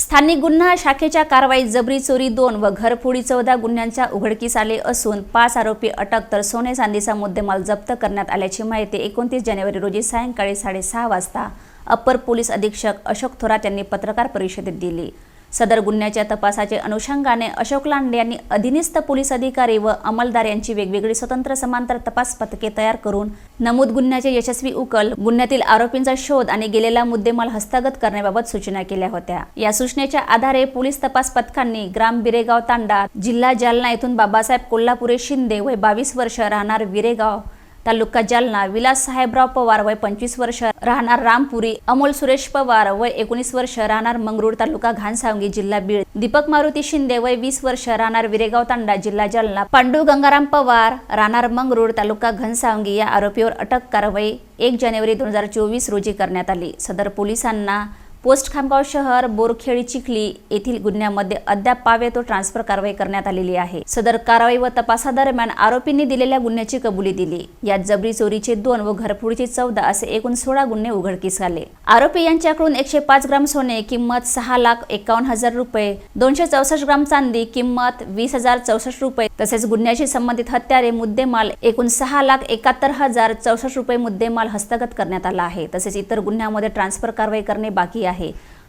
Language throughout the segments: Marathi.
स्थानिक गुन्हा शाखेच्या कारवाईत जबरी चोरी दोन व घरफोडी चौदा गुन्ह्यांच्या उघडकीस आले असून पाच आरोपी अटक तर सोने चांदीचा मुद्देमाल जप्त करण्यात आल्याची माहिती एकोणतीस जानेवारी रोजी सायंकाळी साडेसहा वाजता अप्पर पोलीस अधीक्षक अशोक थोरात यांनी पत्रकार परिषदेत दिली. सदर गुन्ह्याच्या तपासाचे अनुषंगाने अशोक लांडे यांनी अधिनिस्त पोलीस अधिकारी व अंमलदार यांची वेगवेगळी स्वतंत्र समांतर तपास पथके तयार करून नमूद गुन्ह्याचे यशस्वी उकल गुन्ह्यातील आरोपींचा शोध आणि गेलेला मुद्देमाल हस्तगत करण्याबाबत सूचना केल्या होत्या. या सूचनेच्या आधारे पोलीस तपास पथकांनी ग्राम बिरेगाव तांडा जिल्हा जालना येथून बाबासाहेब कोल्हापुरे शिंदे वय बावीस वर्ष राहणार विरेगाव तालुका जालना विलास साहेबराव पवार वय पंचवीस वर्ष राहणार रामपुरी अमोल सुरेश पवार वय एकोणीस वर्ष राहणार मंगरूळ तालुका घानसावंगी जिल्हा बीड. दीपक मारुती शिंदे वय वीस वर्ष राहणार विरेगाव तांडा जिल्हा जालना. पांडू गंगाराम पवार राहणार मंगरूळ तालुका घनसावंगी या आरोपीवर अटक कारवाई एक जानेवारी दोन हजार चोवीस रोजी करण्यात आली. सदर पोलिसांना पोस्ट खामगाव शहर बोरखेळी चिखली येथील गुन्ह्यामध्ये अद्याप पावे तो ट्रान्सफर कारवाई करण्यात आलेली आहे. सदर कारवाई व तपासादरम्यान आरोपींनी दिलेल्या गुन्ह्याची कबुली दिली. यात जबरी चोरीचे दोन व घरफोडीचे चौदा असे एकूण सोळा गुन्हे उघडकीस आले. आरोपी यांच्याकडून एकशे पाच ग्राम सोने किंमत सहा लाख एकावन्न हजार रुपये दोनशे चौसष्ट ग्राम चांदी किंमत वीस हजार चौसष्ट रुपये तसेच गुन्ह्याशी संबंधित हत्यारे मुद्देमाल एकूण सहा लाख एकाहत्तर हजार चौसष्ट रुपये मुद्देमाल हस्तगत करण्यात आला आहे. तसेच इतर गुन्ह्यामध्ये ट्रान्सफर कारवाई करणे बाकी आहे.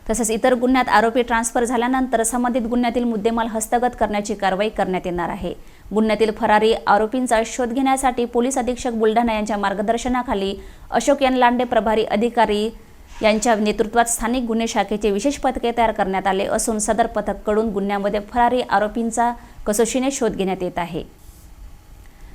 तसेच इतर गुन्ह्यात आरोपी ट्रान्सफर झाल्यानंतर संबंधित गुन्ह्यातील मुद्देमाल हस्तगत करण्याची कारवाई करण्यात येणार आहे. गुन्ह्यातील फरारी आरोपींचा शोध घेण्यासाठी पोलीस अधीक्षक बुलढाणा यांच्या मार्गदर्शनाखाली अशोक यान लांडे प्रभारी अधिकारी यांच्या नेतृत्वात स्थानिक गुन्हे शाखेचे विशेष पथके तयार करण्यात आले असून सदर पथककडून गुन्ह्यामध्ये फरारी आरोपींचा कसोशीने शोध घेण्यात येत आहे.